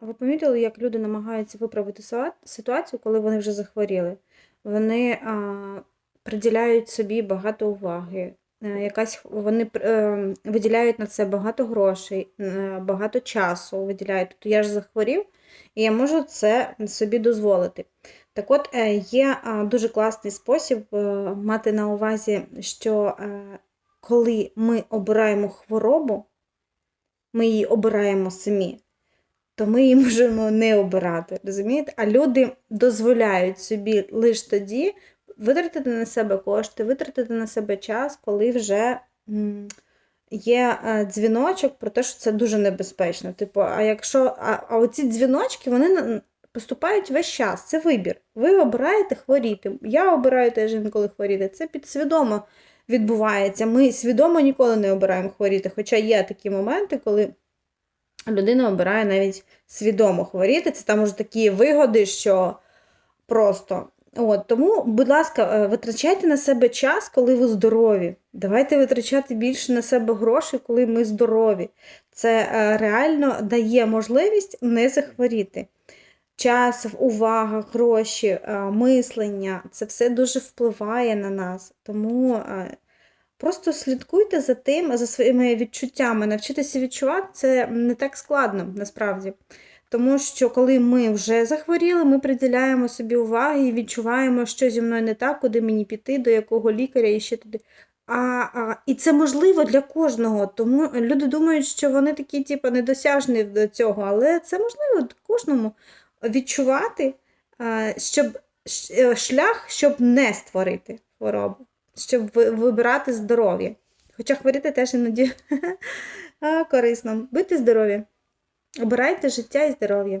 Ви помітили, як люди намагаються виправити ситуацію, коли вони вже захворіли? Вони а, приділяють собі багато уваги, е, якась, вони е, виділяють на це багато грошей, е, багато часу виділяють. Тобто я ж захворів, і я можу це собі дозволити. Так от, е, є дуже класний спосіб мати на увазі, що коли ми обираємо хворобу, ми її обираємо самі то ми її можемо не обирати. Розумієте? А люди дозволяють собі лише тоді витратити на себе кошти, витратити на себе час, коли вже є е, дзвіночок про те, що це дуже небезпечно. Типу, а якщо а, а оці дзвіночки вони поступають весь час, це вибір. Ви обираєте хворіти. Я обираю теж інколи хворіти. Це підсвідомо відбувається. Ми свідомо ніколи не обираємо хворіти. Хоча є такі моменти, коли людина обирає навіть свідомо хворіти. Це там уже такі вигоди, що просто. От, тому, будь ласка, е, витрачайте на себе час, коли ви здорові. Давайте витрачати більше на себе грошей, коли ми здорові. Це е, реально дає можливість не захворіти. Час, увага, гроші, е, мислення це все дуже впливає на нас. Тому Просто слідкуйте за тим, за своїми відчуттями. Навчитися відчувати це не так складно насправді. Тому що коли ми вже захворіли, ми приділяємо собі уваги і відчуваємо, що зі мною не так, куди мені піти, до якого лікаря і ще туди. А, а, і це можливо для кожного. Тому люди думають, що вони такі, типу, недосяжні до цього, але це можливо кожному відчувати, щоб е, шлях, щоб не створити хворобу щоб вибирати здоров'я. Хоча хворіти теж іноді корисно. Будьте здорові. Обирайте життя і здоров'я.